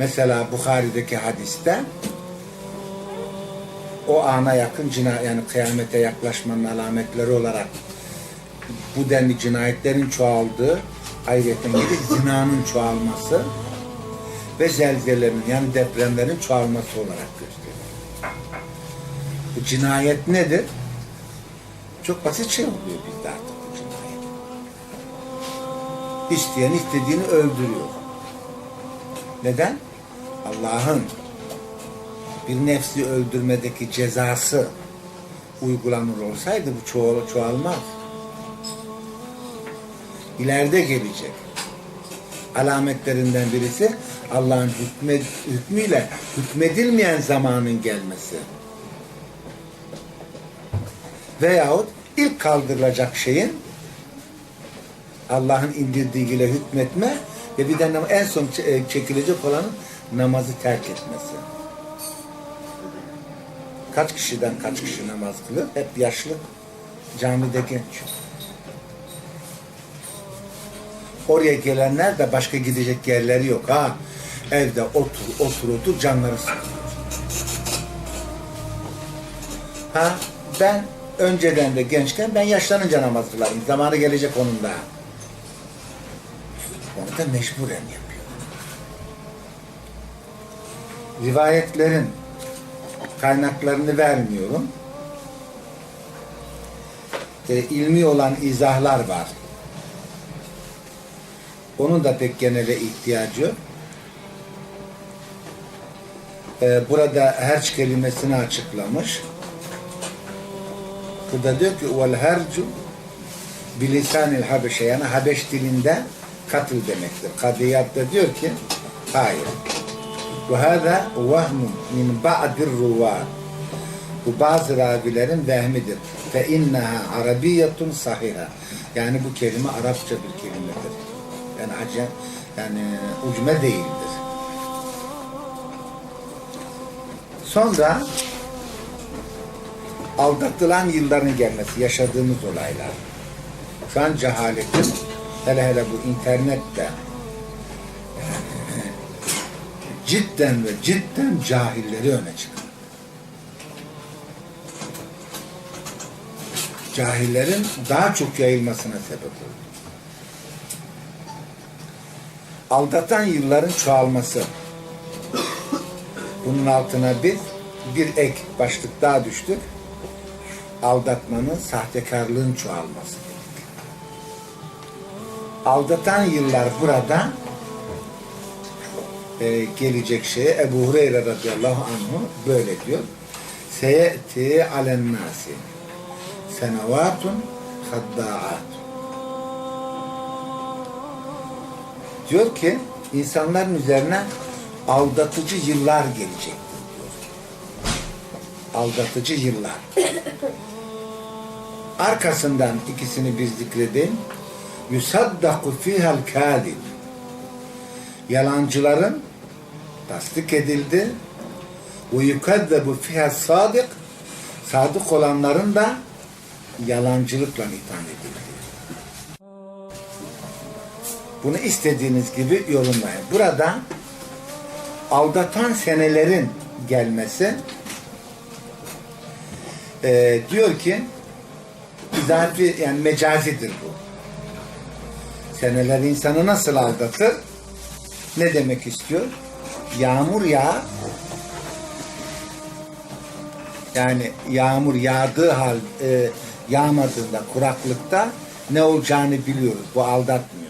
Mesela Bukhari'deki hadiste o ana yakın cina yani kıyamete yaklaşmanın alametleri olarak bu denli cinayetlerin çoğaldığı ayrıca zinanın çoğalması ve zelzelerin yani depremlerin çoğalması olarak gösteriyor. Bu cinayet nedir? Çok basit şey oluyor bizde artık bu cinayet. İsteyen istediğini öldürüyor. Neden? Allah'ın bir nefsi öldürmedeki cezası uygulanır olsaydı bu çoğal çoğalmaz. İleride gelecek. Alametlerinden birisi Allah'ın hükme, hükmüyle hükmedilmeyen zamanın gelmesi. Veyahut ilk kaldırılacak şeyin Allah'ın indirdiğiyle hükmetme ve bir de en son çekilecek olanın namazı terk etmesi. Kaç kişiden kaç kişi namaz kılır? Hep yaşlı, camide genç. Oraya gelenler de başka gidecek yerleri yok ha. Evde otur, otur, otur, canları sıkılıyor. Ha, ben önceden de gençken ben yaşlanınca namaz kılarım. Zamanı gelecek onun da. Onu da mecburen yapıyor. Rivayetlerin kaynaklarını vermiyorum. E, ilmi olan izahlar var. Onun da pek genele ihtiyacı. E, burada herç kelimesini açıklamış. Burada diyor ki vel hercu bilisanil habeşe yani Habeş dilinde katıl demektir. Kadiyat da diyor ki hayır. Hâzâ vehmun min ba'dir ruvat. Bu bazı ravilerin vehmidir. Fe inneha arabiyyetun sahiha. Yani bu kelime Arapça bir kelimedir. Yani acem, yani ucme değildir. Sonra aldatılan yılların gelmesi, yaşadığımız olaylar. Şu an cehaletin, hele hele bu internette yani, cidden ve cidden cahilleri öne çıkar. Cahillerin daha çok yayılmasına sebep olur. Aldatan yılların çoğalması. Bunun altına biz bir ek başlık daha düştük aldatmanın, sahtekarlığın çoğalması. Aldatan yıllar burada e, gelecek şeye Ebu Hureyre radıyallahu anhu böyle diyor. Seyeti alen nasi senevatun hadda'at diyor ki insanların üzerine aldatıcı yıllar gelecektir diyor. Aldatıcı yıllar. Arkasından ikisini bir zikredeyim. Yusaddaku fihal kâdib. Yalancıların tasdik edildi. Ve yukaddebu fihal sadık. Sadık olanların da yalancılıkla itham edildi. Bunu istediğiniz gibi yorumlayın. Burada aldatan senelerin gelmesi e, diyor ki izafi yani mecazidir bu. Seneler insanı nasıl aldatır? Ne demek istiyor? Yağmur yağ yani yağmur yağdığı hal e, yağmadığında kuraklıkta ne olacağını biliyoruz. Bu aldatmıyor.